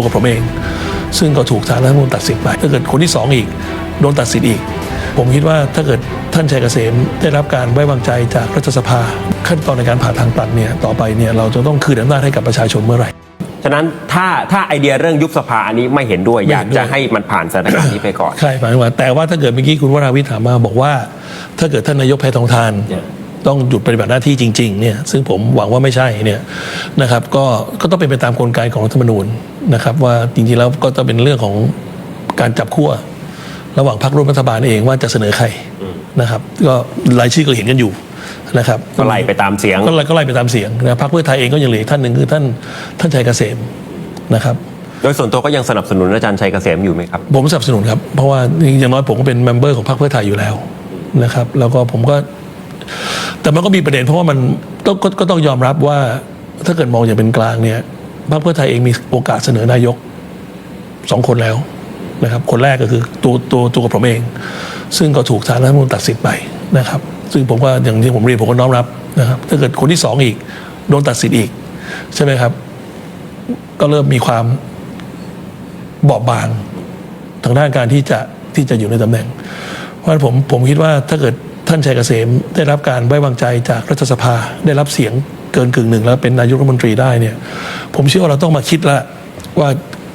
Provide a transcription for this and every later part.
ตัวกับผมเอง ซึ่งก็ถูกศาลรัฐธรรมนูญตัดสิทธิ์ไป ถ้าเกิดคนที่สองอีก โดนตัดสิทธิ์อีก ผมคิดว่าถ้าเกิดท่านชัยเกษมได้รับการไว้วางใจจากรัฐสภา ขั้นตอนในการผ่าทางตันเนี่ยต่อไปเนี่ยเราจะต้องคืนอำนาจให้กับประชาชนเมื่อไหร่ฉะนั้นถ้าถ้าไอเดียเรื่องยุบสภาอันนี้ไม่เห็นด้วยไม่อยาเห็กนด้วยจะให้มันผ่านสถานการณ์นี้ไปก่อนใช่หมายถึงว่าแต่ว่าถ้าเกิดเมื่อกี้คุณวราวิทย์ถามมาบอกว่า ถ้าเกิดท่านนายกแพทองทานเนี่ย ต้องหยุดปฏิบัติหน้าที่จริงๆเนี่ยซึ่งผมหวังว่าไม่ใช่เนี่ยนะครับก็ก็ต้องเป็นไปตามกลไกของรัฐธรรมนูญนะครับ ว่าจริงๆแล้วก็ต้องเป็นเรื่องของการจับขั้วระหว่างพรรคร่วมรัฐบาลเองว่าจะเสนอใครนะครับก็รายชื่อก็เห็นกันอยู่นะครับก็ไล่ไปตามเสียงก็ไล่ก็ไล่ไปตามเสียงนะพรรคเพื่อไทยเองก็ยังเหลืออกท่านหนึ่งคือท่านท่านชัยเกษมนะครับโดยส่วนตัวก็ยังสนับสนุนอาจารย์ชัยเกษมอยู่ไหมครับ ผมสนับสนุนครับ เพราะว่าอย่างน้อยผมก็เป็นเมมเบอร์ของพรรคเพื่อไทยอยู่แล้วนะครับ แล้วก็ผมก็ แต่มันก็มีประเด็นเพราะว่ามันต้องก็ก็ต้องยอมรับว่า ถ้าเกิดมองอย่างเป็นกลางเนี่ยพรรคเพื่อไทยเองมีโอกาสเสนอนายกสองคนแล้วนะครับ คนแรกก็คือตัวตัวตัวกับผมเอง ซึ่งก็ถูกศาลรัฐธรรมนูญตัดสิทธิ์ไปนะครับ ซึ่งผมก็อย่างที่ผมเรียนผมก็น้อมรับนะครับ ถ้าเกิดคนที่สองอีกโดนตัดสิทธิ์อีก ใช่ไหมครับ ก็เริ่มมีความบอบบาง ทางด้านการที่จะที่จะอยู่ในตำแหน่ง เพราะฉะนั้นผมผมคิดว่าถ้าเกิด ท่านชัยเกษมได้รับการไว้วางใจจากรัฐสภาได้รับเสียงเกินกึ่งหนึ่งแล้วเป็นนายกรัฐมนตรีได้เนี่ยผมเชื่อว่าเราต้องมาคิดละว่า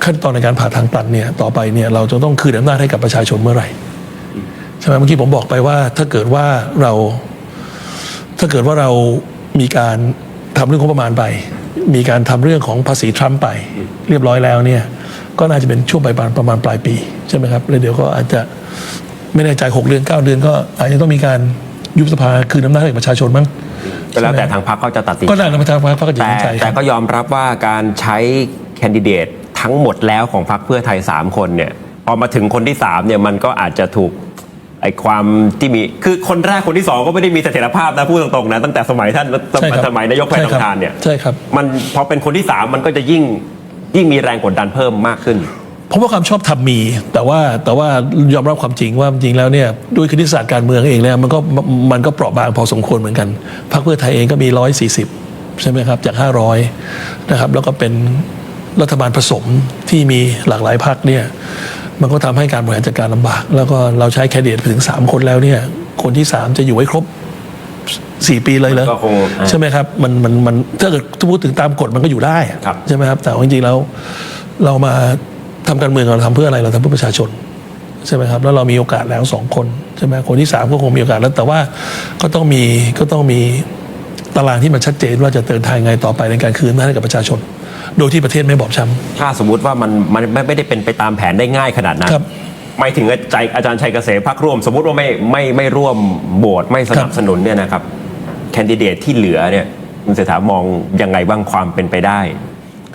ขั้นตอนในการผ่าทางตันเนี่ยต่อไปเนี่ยเราจะต้องคืนอำนาจให้กับประชาชนเมื่อไหร่ใช่ไหมเมื่อกี้ผมบอกไปว่าถ้าเกิดว่าเรา ถ้าเกิดว่าเรามีการทำเรื่องงบประมาณไป มีการทำเรื่องของภาษีทรัมป์ไป เรียบร้อยแล้วเนี่ยก็น่าจะเป็นช่วงปลายปานประมาณปลายปีใช่ไหมครับแล้วเดี๋ยวก็อาจจะ ไม่แน่ใจหกเดือนเก้าเดือนก็อาจจะต้องมีการยุบสภาคืนอำนาจให้กับประชาชนมั้ง ก็แล้วแต่ทางพรรคเขาจะตัดสินก็ได้นะประธานพรรคก็จะแต่ตัดสินใจคแต่รับก็ยอมรับว่าการใช้แคนดิเดตทั้งหมดแล้วของพรรคเพื่อไทย 3 คนเนี่ยพอมาถึงคนที่3เนี่ยมันก็อาจจะถูกไอความที่มีคือคนแรกคนที่ 2 ก็ไม่ได้มีเสถียรภาพนะพูดตรงๆนะตั้งแต่สมัยท่านใช่ครับสมัยนายกแพทองทานเนี่ยใช่ครับ มันพอเป็นคนที่ 3 มันก็จะยิ่งยิ่งมีแรงกดดันเพิ่มมากขึ้น เพราะว่าความชอบธรรมมี แต่ว่าแต่ว่ายอมรับความจริงว่าจริงแล้วเนี่ยด้วยคณิตศาสตร์การเมืองเองแล้วมันก็มันก็เปราะบางพอสมควรเหมือนกันพรรคเพื่อไทยเองก็มี 140 ใช่ไหมครับ จาก 500 นะครับ แล้วก็เป็นรัฐบาลผสมที่มีหลากหลายพรรคเนี่ยมันก็ทำให้การบริหารจัดการลำบาก แล้วก็เราใช้แคนดิเดตไปถึง 3 คนแล้วเนี่ยคนที่ 3 จะอยู่ให้ครบ4ปีเลยเหรอก็คงอ่าใช่ไหมครับมันมันมันถ้าเกิดพูดถึงตามกฎมันก็อยู่ได้อะครับใช่ไหมครับ แต่ว่าจริงๆแล้วเรามา ทำการเมืองเราทำเพื่ออะไรเราทำเพื่อประชาชนใช่ไหมครับแล้วเรามีโอกาสแล้วสองคนใช่ไหมคนที่สามก็คงมีโอกาสแล้ว แต่ว่าก็ต้องมีก็ต้องมีตารางที่มันชัดเจนว่าจะเดินทางยังไงต่อไปในการคืนอำนาจให้กับประชาชน โดยที่ประเทศไม่บอบช้ำถ้าสมมติว่ามันมันไม่ไม่ได้เป็นไปตามแผนได้ง่ายขนาดนั้นครับหมายถึงใจอาจารย์ชัยเกษมพักร่วม สมมติว่าไม่ไม่ไม่ร่วมโบวตไม่สนับสนุนเนี่ยนะครับ แคนดิเดตที่เหลือเนี่ยคุณเศรษฐามองยังไงบ้างความเป็นไปได้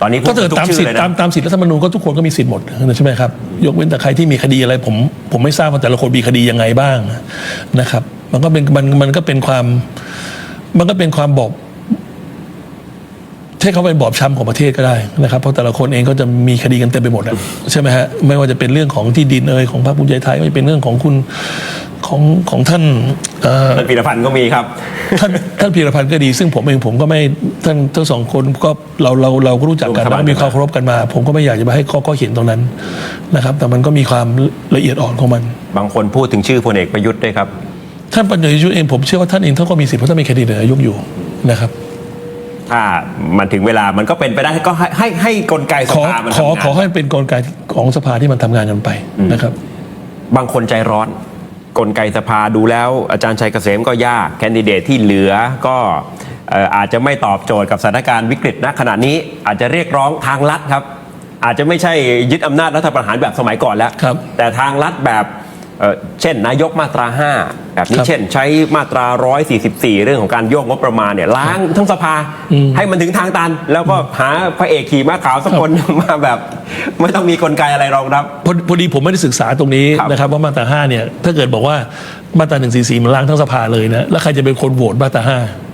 ตอนนี้พูก็ดเกิดทุกตามชื่สิทอเลยธิ์ตานะมตามสิทธิรัฐธรรมนูญก็ทุกคนก็มีสิทธิ์หมดใช่ไหมครับ ยกเว้นแต่ใครที่มีคดีอะไรผมผมไม่ทราบว่าแต่ละคนมีคดียังไงบ้างนะครับ มันก็เป็นมันมันก็เป็นความ มันก็เป็นความบอกใช้เขาเป็นบอบช้ำของประเทศก็ได้นะครับ เพราะแต่ละคนเองก็จะมีคดีกันเต็มไปหมดอะใช่ไหมฮะไม่ว่าจะเป็นเรื่องของที่ดินเอ่ยของพรรคภูมิใจไทยไม่ว่าจะเป็นเรื่องของคุณ ของของท่านเอ่อท่านพีรพันธ์ก็มีครับ ท่านท่านพีรพันธ์ก็ดี ซึ่งผมเองผมก็ไม่ท่านทั้งสองคนก็เราเราเราก็รู้จักกันร่วมรัฐบาลแล้วก็มีความเคารพกันมา ผมก็ไม่อยากจะไปให้ข้อข้อเขียนตรงนั้นนะครับ แต่มันก็มีความละเอียดอ่อนของมัน บางคนพูดถึงชื่อพลเอกประยุทธ์ด้วยครับ ท่านปัญญายุทธเองผมเชื่อว่าท่านเองท่านก็มีสิทธิ์เพราะท่านเป็นแคนดิเดตนายกอยู่นะครับ ถ้ามันถึงเวลามันก็เป็นไปได้ก็ให้ให้ให้กลไกสขอภามันขอทำงานขอให้เป็นกลไกของสภาที่มันทำงานกันไปนะครับ บางคนใจร้อน กลไกสภาดูแล้วอาจารย์ชัยเกษมก็ยากแคนดิเดตที่เหลือก็เอ่ออาจจะไม่ตอบโจทย์กับสถานการณ์วิกฤตณขณะนี้อาจจะเรียกร้องทางลัดครับ อาจจะไม่ใช่ยึดอำนาจรัฐประหารแบบสมัยก่อนแล้วครับแต่ทางลัดแบบ เอ่อเช่นนายกมาตรา 5 แบบนี้ครับเช่น ใช้มาตรา 144 เรื่องของการโยกงบประมาณเนี่ยล้างทั้งสภาอืมให้มันถึงทางตัน แล้วก็หาพระเอกขี่ม้าขาวสักคนมาแบบ ไม่ต้องมีกลไกอะไรรองรับพอพอดีผมไม่ได้ศึกษาตรงนี้ครับนะครับว่ามาตราห้าเนี่ยถ้าเกิดบอกว่ามาตราหนึ่งสี่สี่มันล้างทั้งสภาเลยนะแล้วใครจะเป็นคนโหวตมาตราห้าอืม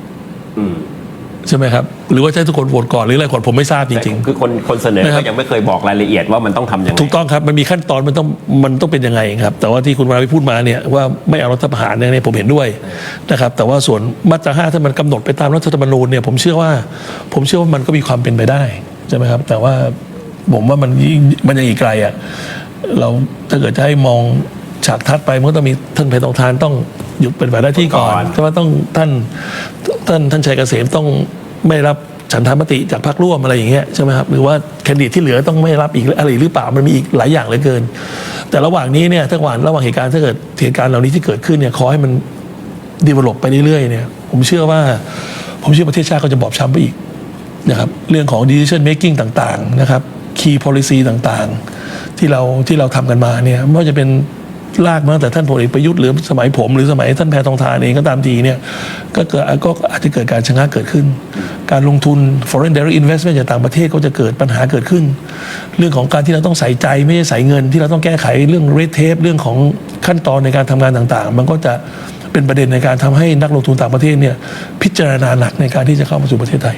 ใช่ไหมครับ หรือว่าใช่ทุกคนโหวตก่อนหรืออะไรก่อนผมไม่ทราบจริง ๆ คือคนคนเสนอนะครับ ก็ยังไม่เคยบอกรายละเอียดว่ามันต้องทำยังไง ถูกต้องครับ มันมีขั้นตอนมันต้องมันต้องเป็นยังไงครับ แต่ว่าที่คุณวราวิทย์พูดมาเนี่ยว่าไม่เอารัฐประหารเนี่ยผมเห็นด้วยนะครับ แต่ว่าส่วนมาตราห้าถ้ามันกำหนดไปตามรัฐธรรมนูญเนี่ยผมเชื่อว่า ผมเชื่อว่ามันก็มีความเป็นไปได้ใช่ไหมครับ แต่ว่าผมว่ามันยิ่งมันยังอีกไกลอะเราถ้าเกิดจะให้มองฉากทัดไปมันก็ต้องมีท่านเพทองทานต้องหยุดปฏิบัติหน้าที่ก่อนก่อน ใช่ไหมต้องท่านท่านท่านชัยเกษมต้อง ไม่รับฉันทามติจากพรรคร่วมอะไรอย่างเงี้ยใช่ไหมครับหรือว่าแคนดิดที่เหลือต้องไม่รับอีกอะไรหรือเปล่ามันมีอีกหลายอย่างเหลือเกิน แต่ระหว่างนี้เนี่ยถ้าระหว่างระหว่างเหตุการณ์ถ้าเกิดเหตุการณ์เหล่านี้ที่เกิดขึ้นเนี่ยขอให้มันดีเวลลอปไปเรื่อยๆเนี่ยผมเชื่อว่าผมเชื่อประเทศชาติก็จะบอบช้ำไปอีกนะครับเรื่องของ decision making ต่างๆนะครับ key policy ต่างๆ ที่เราที่เราทำกันมาเนี่ยไม่ว่าจะเป็น ลากมาตั้งแต่ท่านพลเอกประยุทธ์หรือสมัยผม หรือสมัยท่านแพทองทานเองก็ตามทีเนี่ยก็เกิดก็อาจจะเกิดการชะงักเกิดขึ้น การลงทุน foreign direct investment จากต่างประเทศก็จะเกิดปัญหาเกิดขึ้น เรื่องของการที่เราต้องใส่ใจไม่ใช่ใส่เงิน ที่เราต้องแก้ไขเรื่อง red tape เรื่องของขั้นตอนในการทำงานต่างๆ มันก็จะเป็นประเด็นในการทำให้นักลงทุนต่างประเทศเนี่ยพิจารณาหนักในการที่จะเข้ามาสู่ประเทศไทย